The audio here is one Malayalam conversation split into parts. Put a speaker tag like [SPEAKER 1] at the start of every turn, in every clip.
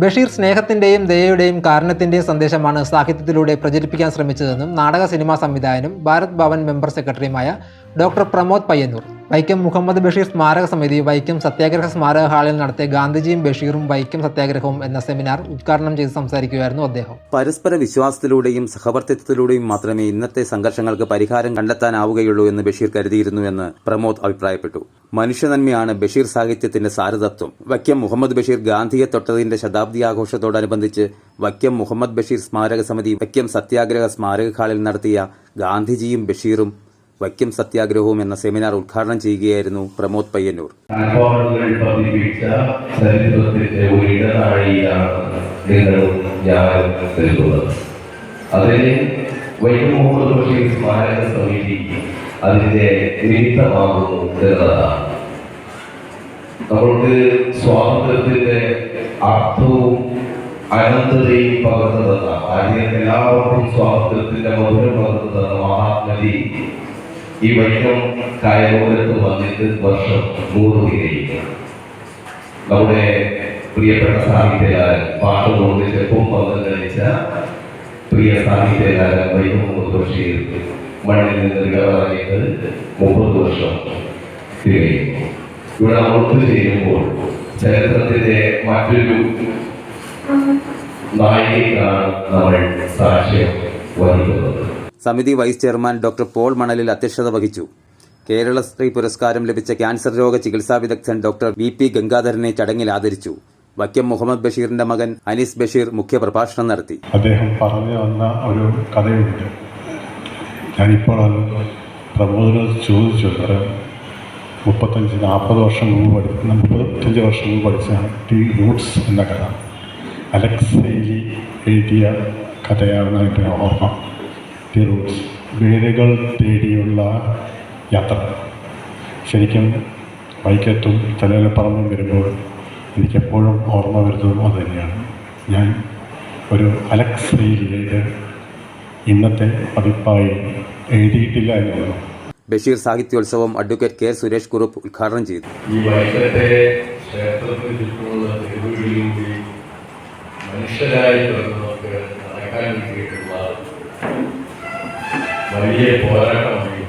[SPEAKER 1] ബഷീർ സ്നേഹത്തിന്റെയും ദയയുടെയും കാരുണ്യത്തിന്റെയും സന്ദേശമാണ് സാഹിത്യത്തിലൂടെ പ്രചരിപ്പിക്കാൻ ശ്രമിച്ചതെന്നും നാടക സിനിമാ സംവിധായകനും ഭാരത് ഭവൻ മെമ്പർ സെക്രട്ടറിയുമായ ഡോക്ടർ പ്രമോദ് പയ്യന്നൂർ. വൈക്കം മുഹമ്മദ് ബഷീർ സ്മാരക സമിതി വൈക്കം സത്യാഗ്രഹ സ്മാരക ഹാളിൽ നടത്തിയ ഗാന്ധിജിയും ബഷീറും വൈക്കം സത്യാഗ്രഹവും എന്ന സെമിനാർ ഉദ്ഘാടനം ചെയ്ത് സംസാരിക്കുകയായിരുന്നു അദ്ദേഹം.
[SPEAKER 2] പരസ്പര വിശ്വാസത്തിലൂടെയും സഹവർത്തിത്വത്തിലൂടെയും മാത്രമേ ഇന്നത്തെ സംഘർഷങ്ങൾക്ക് പരിഹാരം കണ്ടെത്താനാവുകയുള്ളൂ എന്ന് ബഷീർ കരുതിയിരുന്നു എന്ന് പ്രമോദ് അഭിപ്രായപ്പെട്ടു. മനുഷ്യനന്മയാണ് ബഷീർ സാഹിത്യത്തിന്റെ സാരതത്വം വൈക്കം മുഹമ്മദ് ബഷീർ ഗാന്ധിയെ തൊട്ടതിന്റെ ശതാബ്ദി ആഘോഷത്തോടനുബന്ധിച്ച് വൈക്കം മുഹമ്മദ് ബഷീർ സ്മാരക സമിതി വൈക്കം സത്യാഗ്രഹ സ്മാരക ഹാളിൽ നടത്തിയ ഗാന്ധിജിയും ബഷീറും വൈക്കം സത്യാഗ്രഹവും എന്ന സെമിനാർ ഉദ്ഘാടനം ചെയ്യുകയായിരുന്നു പ്രമോദ് പയ്യന്നൂർ.
[SPEAKER 3] നമ്മൾക്ക് സ്വാതന്ത്ര്യത്തിന്റെ അർത്ഥവും അനന്തതയും പകർന്നു തന്ന ആദ്യം എല്ലാവർക്കും സ്വാതന്ത്ര്യത്തിന്റെ മധുരം പകർന്നു തന്ന മഹാത്മജി ഈ വൈക്കം കായലോകത്ത് വന്നിട്ട് വർഷം നൂറ് തികയും നമ്മുടെ പ്രിയപ്പെട്ട സാഹിത്യകാരൻ പാട്ട് തോന്നിച്ചപ്പം ചെറുപ്പം കഴിച്ച പ്രിയ സാഹിത്യകാരൻ വൈക്കം മുഹമ്മദ് മണ്ണിൽ നിന്ന് വിടവാങ്ങിയിട്ട് മുപ്പത് വർഷം തികയുന്നു. ഇവിടെ ഒത്തു ചെയ്യുമ്പോൾ ചരിത്രത്തിന്റെ മറ്റൊരു നായികയ്ക്കാണ് നമ്മൾ സാക്ഷ്യം വഹിക്കുന്നത്.
[SPEAKER 2] സമിതി വൈസ് ചെയർമാൻ ഡോക്ടർ പോൾ മണലിൽ അധ്യക്ഷത വഹിച്ചു. കേരള സ്ത്രീ പുരസ്കാരം ലഭിച്ച ക്യാൻസർ രോഗ ചികിത്സാ വിദഗ്ധൻ ഡോക്ടർ വി പി ഗംഗാധരനെ ചടങ്ങിൽ ആദരിച്ചു. വക്കം മുഹമ്മദ് ബഷീറിന്റെ മകൻ അനീസ് ബഷീർ മുഖ്യപ്രഭാഷണം നടത്തി.
[SPEAKER 4] അദ്ദേഹം പറഞ്ഞു വന്ന ഒരു കഥയുണ്ട്. ഞാനിപ്പോൾ അത് പ്രബോധനം ചോദിച്ചു. മുപ്പത്തഞ്ച് നാൽപ്പത് വർഷം മുമ്പ് പഠിക്കുന്ന മുപ്പത്തഞ്ച് വർഷം മുമ്പ് പഠിച്ച ടി റൂട്ട്സ് എന്ന കഥ. അലക്സ് എഴുതിയ കഥയാണ് എന്റെ ഓർമ്മ. റൂട്ട്സ് വേരുകൾ തേടിയുള്ള യാത്ര. ശരിക്കും വൈക്കത്തും തലയിലപ്പറമ്പും വരുമ്പോൾ എനിക്കെപ്പോഴും ഓർമ്മ വരുന്നതും അതുതന്നെയാണ് ഞാൻ ഒരു അലക്സ് റീലിയുടെ ഇന്നത്തെ പതിപ്പായി എഴുതിയിട്ടില്ല എന്നുള്ളത്
[SPEAKER 3] ബഷീർ സാഹിത്യോത്സവം അഡ്വക്കേറ്റ് കെ സുരേഷ് കുറുപ്പ് ഉദ്ഘാടനം ചെയ്തു.
[SPEAKER 5] ഈ വൈക്കത്തെ ക്ഷേത്രത്തിന് ചുറ്റുമുള്ള തെരുവുകളിൽ കൂടി മനുഷ്യരായി പിറന്നവർക്ക് നടക്കാൻ കിട്ടിയിട്ടുള്ള വലിയ പോരാട്ടമായിരുന്നു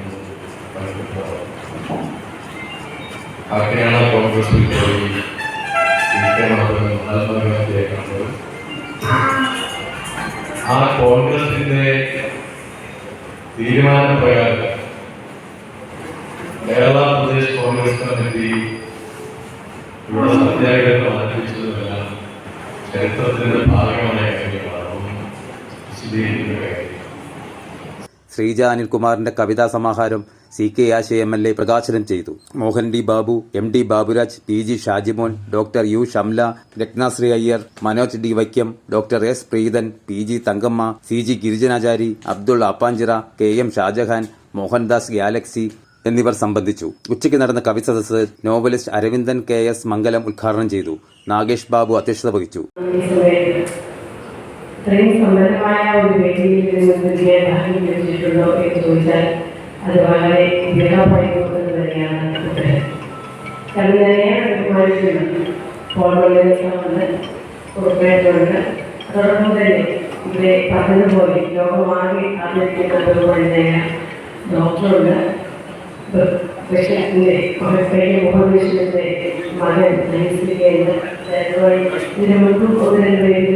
[SPEAKER 5] അങ്ങനെയാണ് കോൺഗ്രസിൽ പോയി മഹാത്മാഗാന്ധിയെ കണ്ടത്. ആ കോൺഗ്രസിന്റെ തീരുമാനപ്രകാരം കേരള പ്രദേശ് കോൺഗ്രസ് കമ്മിറ്റി ഇവിടെ സത്യാഗ്രഹം ആരംഭിച്ചതുമെല്ലാം ചരിത്രത്തിന്റെ ഭാഗമായ കാര്യങ്ങളാണ്. വിശദീകരിക്കുന്ന കാര്യം
[SPEAKER 2] ശ്രീജ അനിൽകുമാറിന്റെ കവിതാ സമാഹാരം C K Asha M L A പ്രകാശനം ചെയ്തു. Mohan D Babu M D Baburaj P G Shajimon doctor U Shamla Ratnasree Iyer Manoj D Vaikom doctor S Preethan P G Thankamma C G Girijanachari Abdul Appanchira K M Shajahan Mohandas Galaxy എന്നിവർ സംബന്ധിച്ചു. ഉച്ചയ്ക്ക് നടന്ന കവി സദസ്സ് novelist Aravindan K S Mangalam ഉദ്ഘാടനം ചെയ്തു. നാഗേഷ് ബാബു അധ്യക്ഷത വഹിച്ചു.
[SPEAKER 6] ഇത്രയും സമ്പന്നമായ ഒരു വേദിയിൽ നിന്ന് വിജയ ഭാഗ്യം ലഭിച്ചിട്ടുണ്ടോ എന്ന് ചോദിച്ചാൽ അത് വളരെ വിലപ്പെടുന്നു എന്ന് തന്നെയാണ് ഉത്തരം കാരണം ഞാനേറെ ബഹുമാനിക്കുന്നു ഫോർമലിസമുണ്ട് കോർപ്പറേറ്റുണ്ട് അതോടൊപ്പം തന്നെ ഇവിടെ പറഞ്ഞതുപോലെ ലോകമാകെ ആദരിക്കുന്ന ബഹുമാനായ ഡോക്ടറുണ്ട് ബഷീറിന്റെ പയ്യ മുഹമ്മദ് ബഷീറിന്റെ മകൻ നൈസിലിയുണ്ട് ഇതിനു മുൻപും ഒന്ന് രണ്ട് പേരിൽ